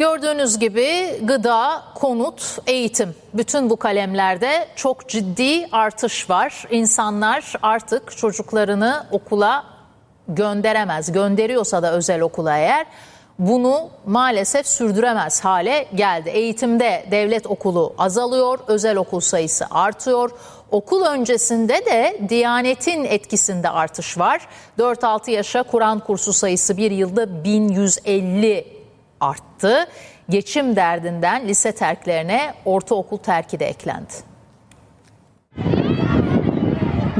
Gördüğünüz gibi gıda, konut, eğitim bütün bu kalemlerde çok ciddi artış var. İnsanlar artık çocuklarını okula gönderemez. Gönderiyorsa da özel okula eğer bunu maalesef sürdüremez hale geldi. Eğitimde devlet okulu azalıyor, özel okul sayısı artıyor. Okul öncesinde de Diyanet'in etkisinde artış var. 4-6 yaşa Kur'an kursu sayısı bir yılda 1150 arttı. Geçim derdinden lise terklerine ortaokul terki de eklendi.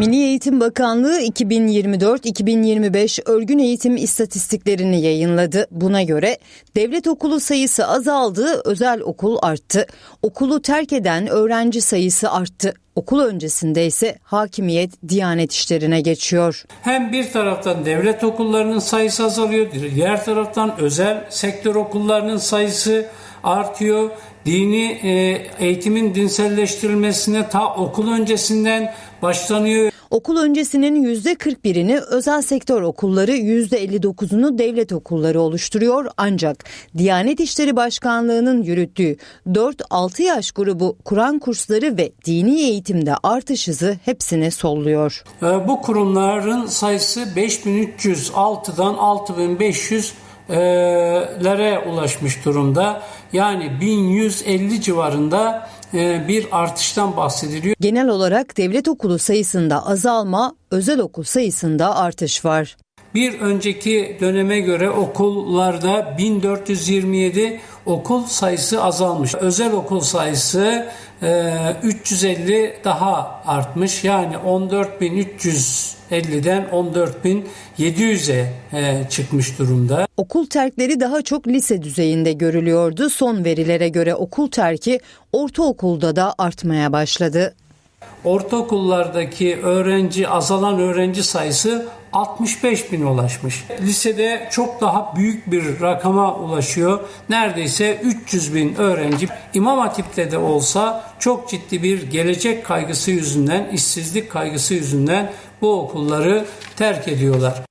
Milli Eğitim Bakanlığı 2024-2025 örgün eğitim istatistiklerini yayınladı. Buna göre devlet okulu sayısı azaldı, özel okul arttı. Okulu terk eden öğrenci sayısı arttı. Okul öncesinde ise hakimiyet Diyanet işlerine geçiyor. Hem bir taraftan devlet okullarının sayısı azalıyor, diğer taraftan özel sektör okullarının sayısı artıyor. Dini e, eğitimin dinselleştirilmesine ta okul öncesinden başlanıyor. Okul öncesinin %41'ini özel sektör okulları, %59'unu devlet okulları oluşturuyor. Ancak Diyanet İşleri Başkanlığı'nın yürüttüğü 4-6 yaş grubu Kur'an kursları ve dini eğitimde artış hızı hepsini solluyor. E, bu kurumların sayısı 5306'dan 6500 lere ulaşmış durumda. Yani 1150 civarında bir artıştan bahsediliyor. Genel olarak devlet okulu sayısında azalma, özel okul sayısında artış var. Bir önceki döneme göre okullarda 1427 okul sayısı azalmış. Özel okul sayısı e, 350 daha artmış. Yani 14.350'den 14.700'e e, çıkmış durumda. Okul terkleri daha çok lise düzeyinde görülüyordu. Son verilere göre okul terki ortaokulda da artmaya başladı. Ortaokullardaki öğrenci azalan öğrenci sayısı 65 bin ulaşmış. Lisede çok daha büyük bir rakama ulaşıyor. Neredeyse 300 bin öğrenci İmam Hatip'te de olsa çok ciddi bir gelecek kaygısı yüzünden, işsizlik kaygısı yüzünden bu okulları terk ediyorlar.